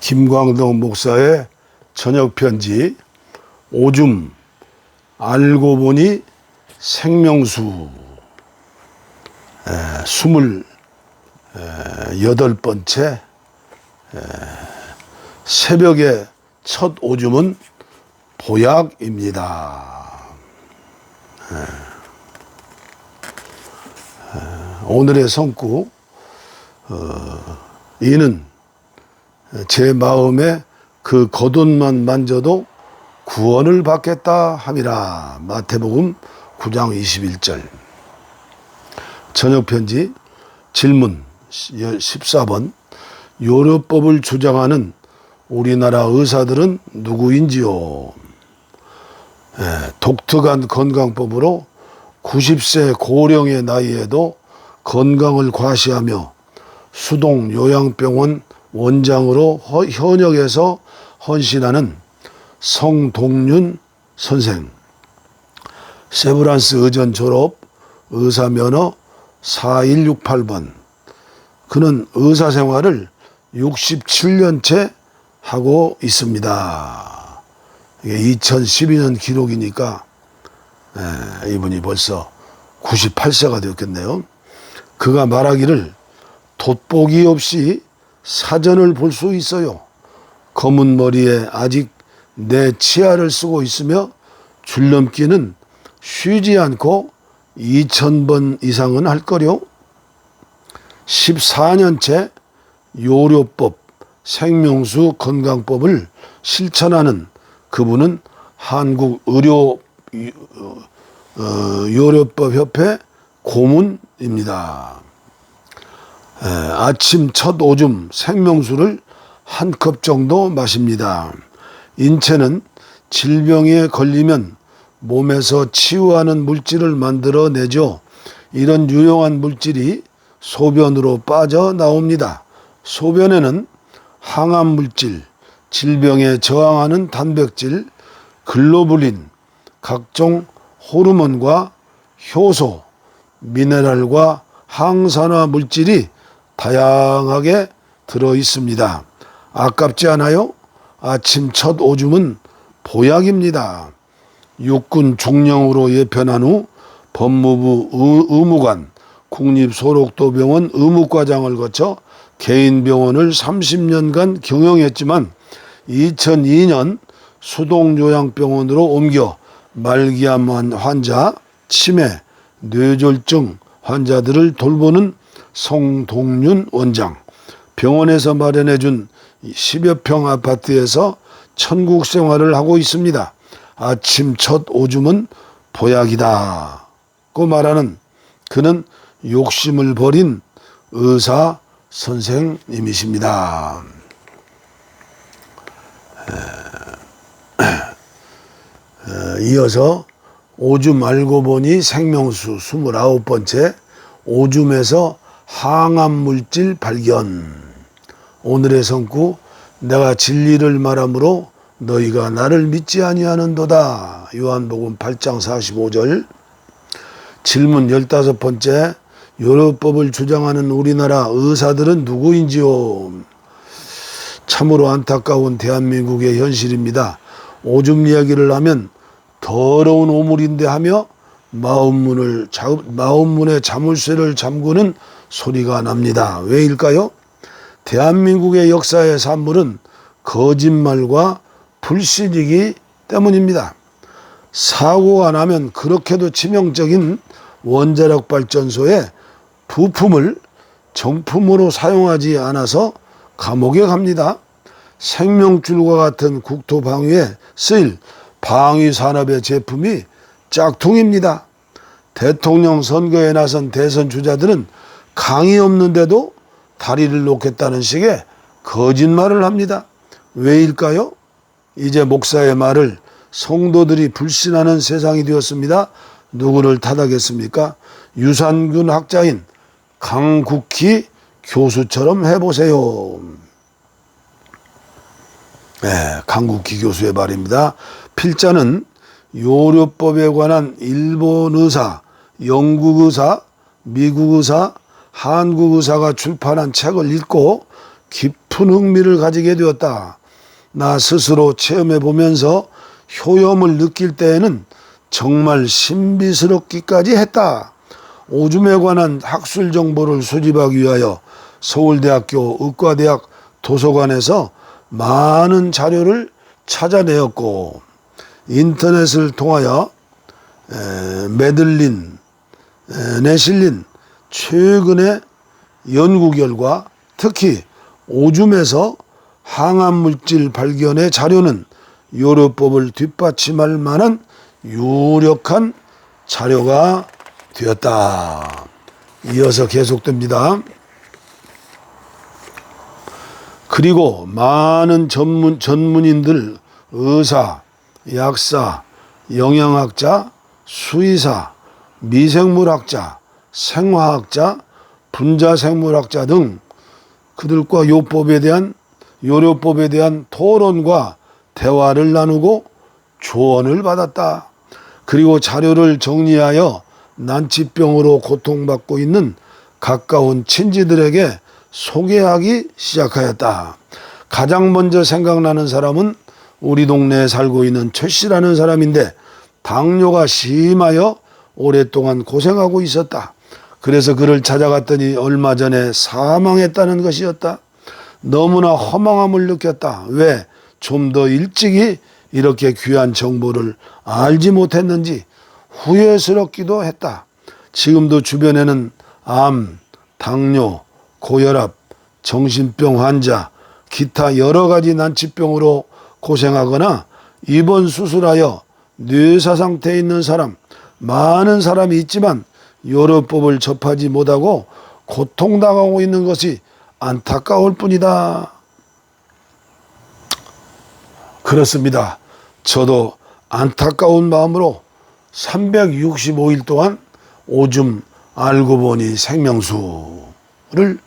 김광덕 목사의 저녁 편지 오줌 알고 보니 생명수 에, 스물 에, 여덟 번째 에, 새벽의 첫 오줌은 보약입니다. 오늘의 성구 어, 이는 제 마음에 그 겉옷만 만져도 구원을 받겠다 함이라. 마태복음 9장 21절. 저녁 편지 질문 14번. 요료법을 주장하는 우리나라 의사들은 누구인지요? 예, 독특한 건강법으로 90세 고령의 나이에도 건강을 과시하며 수동 요양병원 원장으로 허- 현역에서 헌신하는 성동윤 선생. 세브란스 의전 졸업 의사 면허 4168번. 그는 의사 생활을 67년째 하고 있습니다. 이게 2012년 기록이니까 에, 이분이 벌써 98세가 되었겠네요. 그가 말하기를 돋보기 없이 사전을 볼 수 있어요. 검은 머리에 아직 내 치아를 쓰고 있으며 줄넘기는 쉬지 않고 2,000번 이상은 할 거요. 14년째 요료법, 생명수 건강법을 실천하는 그분은 한국 의료 어, 요료법 협회 고문입니다. 에, 아침 첫 오줌 생명수를 한 컵 정도 마십니다. 인체는 질병에 걸리면 몸에서 치유하는 물질을 만들어내죠. 이런 유용한 물질이 소변으로 빠져나옵니다. 소변에는 항암 물질, 질병에 저항하는 단백질, 글로불린, 각종 호르몬과 효소, 미네랄과 항산화 물질이 다양하게 들어 있습니다. 아깝지 않아요? 아침 첫 오줌은 보약입니다. 육군 중령으로 예편한 후 법무부 의- 의무관, 국립소록도병원 의무과장을 거쳐 개인병원을 30년간 경영했지만 2002년 수동요양병원으로 옮겨 말기암 환- 환자, 치매, 뇌졸중 환자들을 돌보는 성동윤 원장. 병원에서 마련해 준 10여 평 아파트에서 천국 생활을 하고 있습니다. 아침 첫 오줌은 보약이다. 고 말하는 그는 욕심을 버린 의사 선생님이십니다. 에, 이어서 오줌 알고 보니 생명수 29번째 오줌에서 항암 물질 발견. 오늘의 성구 내가 진리를 말하므로 너희가 나를 믿지 아니하는도다. 요한복음 8장 45절. 질문 15번째. 요로법을 주장하는 우리나라 의사들은 누구인지요? 참으로 안타까운 대한민국의 현실입니다. 오줌 이야기를 하면 더러운 오물인데 하며 마음문을 자- 마음문의 자물쇠를 잠그는 소리가 납니다. 왜일까요? 대한민국의 역사의 산물은 거짓말과 불신이기 때문입니다. 사고가 나면 그렇게도 치명적인 원자력 발전소에 부품을 정품으로 사용하지 않아서 감옥에 갑니다. 생명줄과 같은 국토 방위에 쓰일 방위 산업의 제품이 짝퉁입니다. 대통령 선거에 나선 대선 주자들은 강이 없는데도 다리를 놓겠다는 식의 거짓말을 합니다. 왜일까요? 이제 목사의 말을 성도들이 불신하는 세상이 되었습니다. 누구를 탓하겠습니까? 유산균 학자인 강국희 교수처럼 해보세요. 네, 강국희 교수의 말입니다. 필자는 요료법에 관한 일본 의사, 영국 의사, 미국 의사, 한국 의사가 출판한 책을 읽고 깊은 흥미를 가지게 되었다. 나 스스로 체험해 보면서 효험을 느낄 때에는 정말 신비스럽기까지 했다. 오줌에 관한 학술 정보를 수집하기 위하여 서울대학교 의과대학 도서관에서 많은 자료를 찾아내었고 인터넷을 통하여 에, 메들린, 에, 내실린 최근의 연구 결과 특히 오줌에서 항암 물질 발견의 자료는 요로법을 뒷받침할 만한 유력한 자료가 되었다. 이어서 계속됩니다. 그리고 많은 전문, 전문인들, 의사, 약사, 영양학자, 수의사, 미생물학자, 생화학자, 분자생물학자 등 그들과 요법에 대한 요료법에 대한 토론과 대화를 나누고 조언을 받았다. 그리고 자료를 정리하여 난치병으로 고통받고 있는 가까운 친지들에게 소개하기 시작하였다. 가장 먼저 생각나는 사람은 우리 동네에 살고 있는 최 씨라는 사람인데 당뇨가 심하여 오랫동안 고생하고 있었다. 그래서 그를 찾아갔더니 얼마 전에 사망했다는 것이었다. 너무나 허망함을 느꼈다. 왜? 좀 더 일찍이 이렇게 귀한 정보를 알지 못했는지 후회스럽기도 했다. 지금도 주변에는 암, 당뇨, 고혈압, 정신병 환자, 기타 여러 가지 난치병으로 고생하거나 입원 수술하여 뇌사 상태에 있는 사람, 많은 사람이 있지만 요로법을 접하지 못하고 고통당하고 있는 것이 안타까울 뿐이다. 그렇습니다. 저도 안타까운 마음으로 365일 동안 오줌 알고 보니 생명수를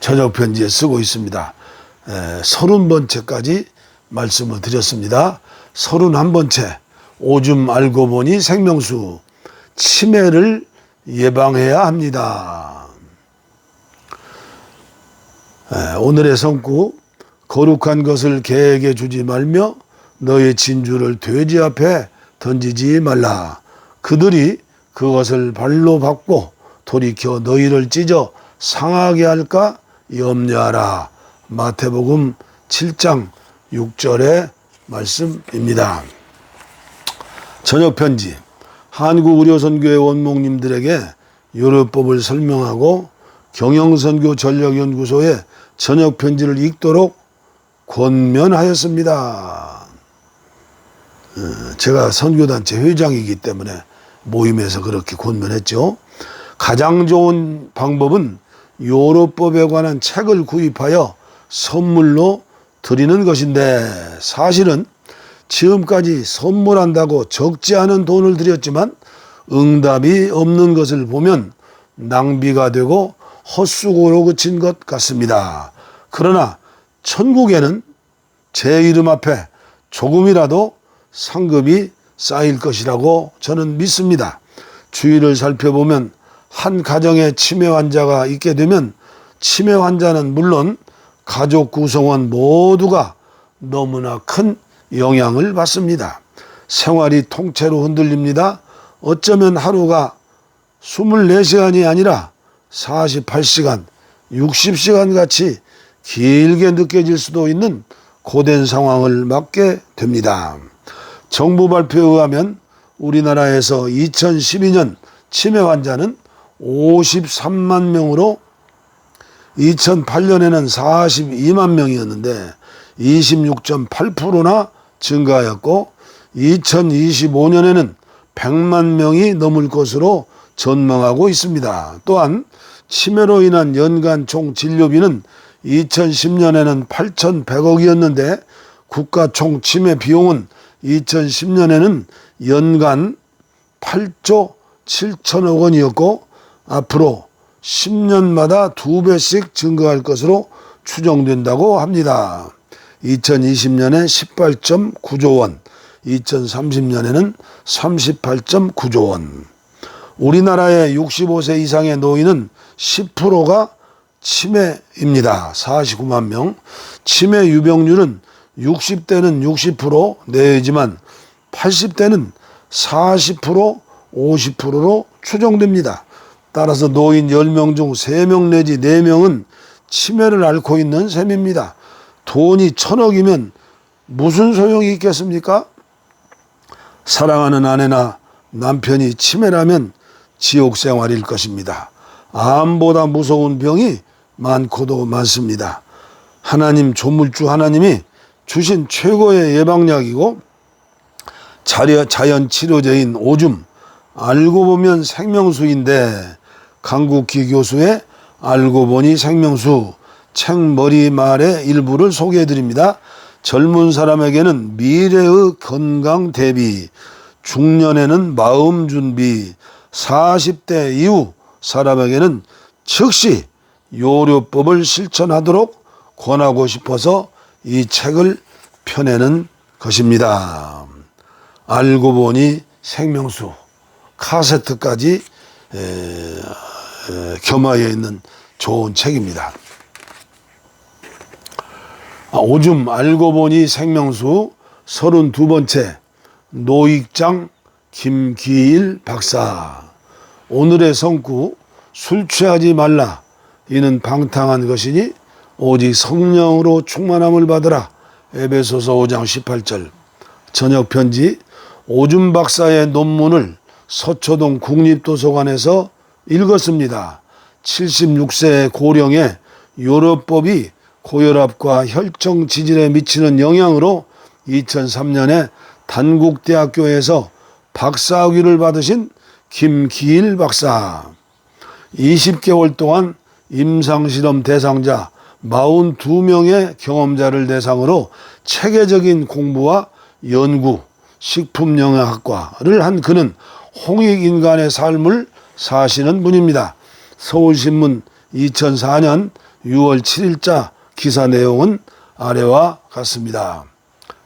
저녁 편지에 쓰고 있습니다. 서른 번째까지 말씀을 드렸습니다. 서른 한 번째 오줌 알고 보니 생명수 치매를 예방해야 합니다. 오늘의 성구 거룩한 것을 개에게 주지 말며 너의 진주를 돼지 앞에 던지지 말라. 그들이 그것을 발로 밟고 돌이켜 너희를 찢어 상하게 할까 염려하라. 마태복음 7장 6절의 말씀입니다. 저녁 편지. 한국 의료선교회 원목님들에게 요로법을 설명하고 경영선교 전력연구소에 저녁 편지를 읽도록 권면하였습니다. 어, 제가 선교단체 회장이기 때문에 모임에서 그렇게 권면했죠. 가장 좋은 방법은 요로법에 관한 책을 구입하여 선물로 드리는 것인데 사실은 지금까지 선물한다고 적지 않은 돈을 드렸지만 응답이 없는 것을 보면 낭비가 되고 헛수고로 그친 것 같습니다. 그러나 천국에는 제 이름 앞에 조금이라도 상급이 쌓일 것이라고 저는 믿습니다. 주위를 살펴보면 한 가정에 치매 환자가 있게 되면 치매 환자는 물론 가족 구성원 모두가 너무나 큰 영향을 받습니다. 생활이 통째로 흔들립니다. 어쩌면 하루가 24시간이 아니라 48시간, 60시간 같이 길게 느껴질 수도 있는 고된 상황을 맞게 됩니다. 정부 발표에 의하면 우리나라에서 2012년 치매 환자는 53만 명으로 2008년에는 42만 명이었는데 26.8%나 증가하였고 2025년에는 100만 명이 넘을 것으로 전망하고 있습니다. 또한 치매로 인한 연간 총 진료비는 2010년에는 8,100억이었는데 국가 총 치매 비용은 2010년에는 연간 8조 7천억 원이었고 앞으로 10년마다 두 배씩 증가할 것으로 추정된다고 합니다. 2020년에 18.9조 원, 2030년에는 38.9조 원. 우리나라의 65세 이상의 노인은 10%가 치매입니다. 49만 명. 치매 유병률은 60대는 60% 내외지만 80대는 40% 50%로 추정됩니다. 따라서 노인 10명 중 3명 내지 4명은 치매를 앓고 있는 셈입니다. 돈이 천억이면 무슨 소용이 있겠습니까? 사랑하는 아내나 남편이 치매라면 지옥 생활일 것입니다. 암보다 무서운 병이 많고도 많습니다. 하나님 조물주 하나님이 주신 최고의 예방약이고 자연 치료제인 오줌 알고 보면 생명수인데 강국기 교수의 알고 보니 생명수 책 머리말의 일부를 소개해 드립니다. 젊은 사람에게는 미래의 건강 대비, 중년에는 마음 준비, 40대 이후 사람에게는 즉시 요료법을 실천하도록 권하고 싶어서 이 책을 펴내는 것입니다. 알고 보니 생명수 카세트까지 에, 에, 겸하여 있는 좋은 책입니다. 아, 오줌 알고 보니 생명수 32번째 노익장 김기일 박사. 오늘의 성구 술 취하지 말라. 이는 방탕한 것이니 오직 성령으로 충만함을 받으라. 에베소서 5장 18절. 저녁 편지 오줌 박사의 논문을 서초동 국립도서관에서 읽었습니다. 76세 고령의 요로법이 고혈압과 혈청 지질에 미치는 영향으로 2003년에 단국대학교에서 박사학위를 받으신 김기일 박사. 20개월 동안 임상실험 대상자 42명의 경험자를 대상으로 체계적인 공부와 연구, 식품영양학과를 한 그는 홍익인간의 삶을 사시는 분입니다. 서울신문 2004년 6월 7일자 기사 내용은 아래와 같습니다.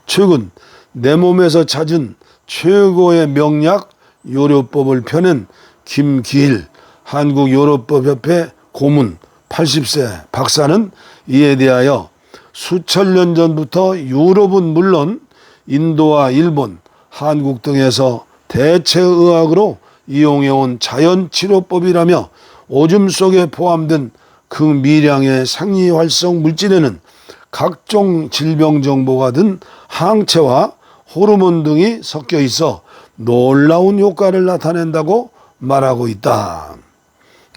최근 내 몸에서 찾은 최고의 명약 요료법을 펴낸 김기일 한국요로법협회 고문 80세 박사는 이에 대하여 수천 년 전부터 유럽은 물론 인도와 일본, 한국 등에서 대체의학으로 이용해온 자연치료법이라며 오줌 속에 포함된 극미량의 생리활성 물질에는 각종 질병 정보가 든 항체와 호르몬 등이 섞여 있어 놀라운 효과를 나타낸다고 말하고 있다.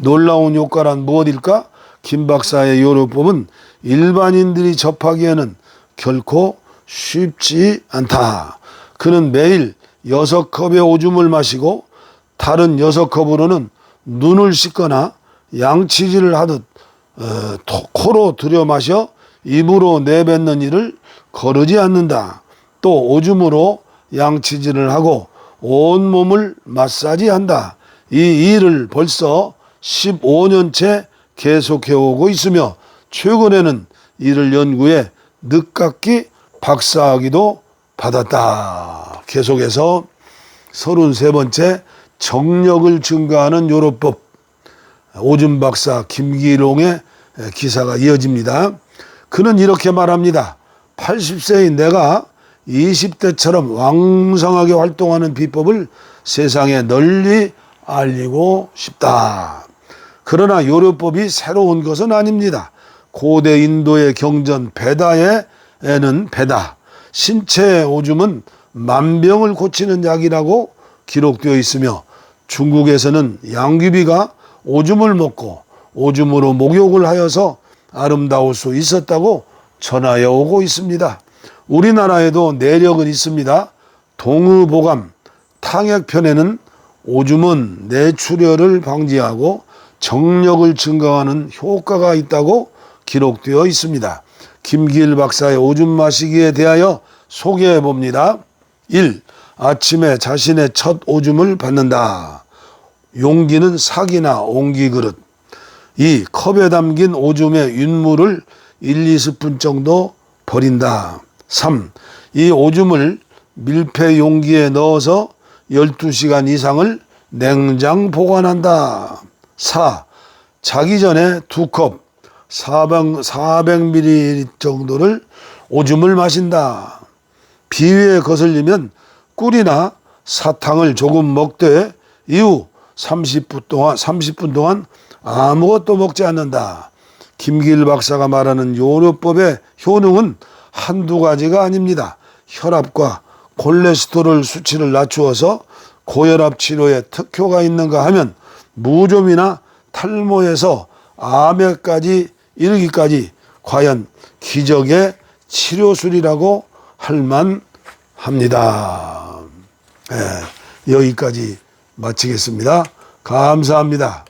놀라운 효과란 무엇일까? 김 박사의 요로법은 일반인들이 접하기에는 결코 쉽지 않다. 그는 매일 여섯 컵의 오줌을 마시고 다른 여섯 컵으로는 눈을 씻거나 양치질을 하듯 어, 코로 들여 마셔 입으로 내뱉는 일을 거르지 않는다. 또 오줌으로 양치질을 하고 온 몸을 마사지한다. 이 일을 벌써 15년째 계속해 오고 있으며 최근에는 이를 연구해 늦깎이 박사학위도 받았다. 계속해서 33번째 정력을 증가하는 요로법 오줌 박사 김기롱의 기사가 이어집니다. 그는 이렇게 말합니다. 80세인 내가 20대처럼 왕성하게 활동하는 비법을 세상에 널리 알리고 싶다. 그러나 요료법이 새로운 것은 아닙니다. 고대 인도의 경전 베다에는 베다, 신체 오줌은 만병을 고치는 약이라고 기록되어 있으며 중국에서는 양귀비가 오줌을 먹고 오줌으로 목욕을 하여서 아름다울 수 있었다고 전하여 오고 있습니다. 우리나라에도 내력은 있습니다. 동의보감 탕액편에는 오줌은 뇌출혈을 방지하고 정력을 증가하는 효과가 있다고 기록되어 있습니다. 김기일 박사의 오줌 마시기에 대하여 소개해 봅니다. 1. 아침에 자신의 첫 오줌을 받는다. 용기는 사기나 옹기 그릇. 2. 컵에 담긴 오줌의 윤물을 1, 2스푼 정도 버린다. 3. 이 오줌을 밀폐 용기에 넣어서 12시간 이상을 냉장 보관한다. 4. 자기 전에 두 컵, 400, 400ml 정도를 오줌을 마신다. 비위에 거슬리면 꿀이나 사탕을 조금 먹되 이후 30분 동안 30분 동안 아무것도 먹지 않는다. 김길 박사가 말하는 요요법의 효능은 한두 가지가 아닙니다. 혈압과 콜레스테롤 수치를 낮추어서 고혈압 치료에 특효가 있는가 하면 무좀이나 탈모에서 암에까지 이르기까지 과연 기적의 치료술이라고 할 만합니다. 예, 여기까지 마치겠습니다. 감사합니다.